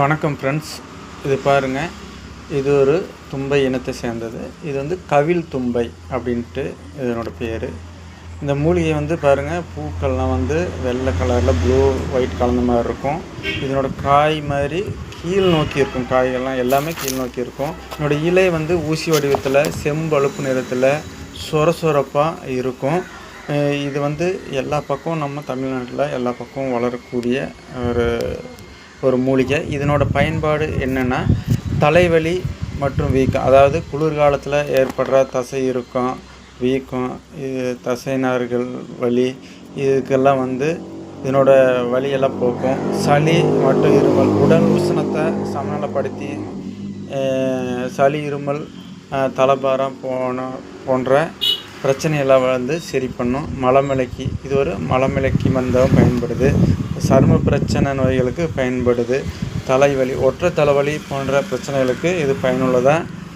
வணக்கம் ஃப்ரெண்ட்ஸ் இது பாருங்கள் இது ஒரு தும்பை இனத்தை சேர்ந்தது. இது வந்து கவில் தும்பை அப்படின்ட்டு இதனோட பேர். இந்த மூலிகை வந்து பாருங்கள் பூக்கள்லாம் வந்து வெள்ளை கலரில் ப்ளூ ஒயிட் கலந்த மாதிரி இருக்கும். இதனோட காய் மாதிரி கீழ் நோக்கி இருக்கும். காய்கள்லாம் எல்லாமே கீழ் நோக்கி இருக்கும். இதனோட இலை வந்து ஊசி வடிவத்தில் செம்பழுப்பு நிறத்தில் சொர சொரப்பாக இருக்கும் இது வந்து எல்லா பக்கம் நம்ம தமிழ்நாட்டில் எல்லா பக்கமும் வளரக்கூடிய ஒரு ஒரு மூலிகை. இதனோட பயன்பாடு என்னென்னா தலைவலி மற்றும் வீக்கம். அதாவது குளிர்காலத்தில் ஏற்படுற தசை இறுக்கம் வீக்கம் இது தசைநார்கள் வலி இதுக்கெல்லாம் வந்து இதனோட வலியெல்லாம் போக்கும். சளி மற்றும் இருமல். உடல் உஷ்ணத்தை சமநிலைப்படுத்தி சளி இருமல் தலபாரம் போன போன்ற பிரச்சனையெல்லாம் வந்து சரி பண்ணும். மலமிளக்கி. இது ஒரு மலமிளக்கி மருந்தாக பயன்படுது. சரும பிரச்சனை நோய்களுக்கு பயன்படுது. தலைவலி ஒற்றை தலைவலி போன்ற பிரச்சனைகளுக்கு இது பயனுள்ளதாக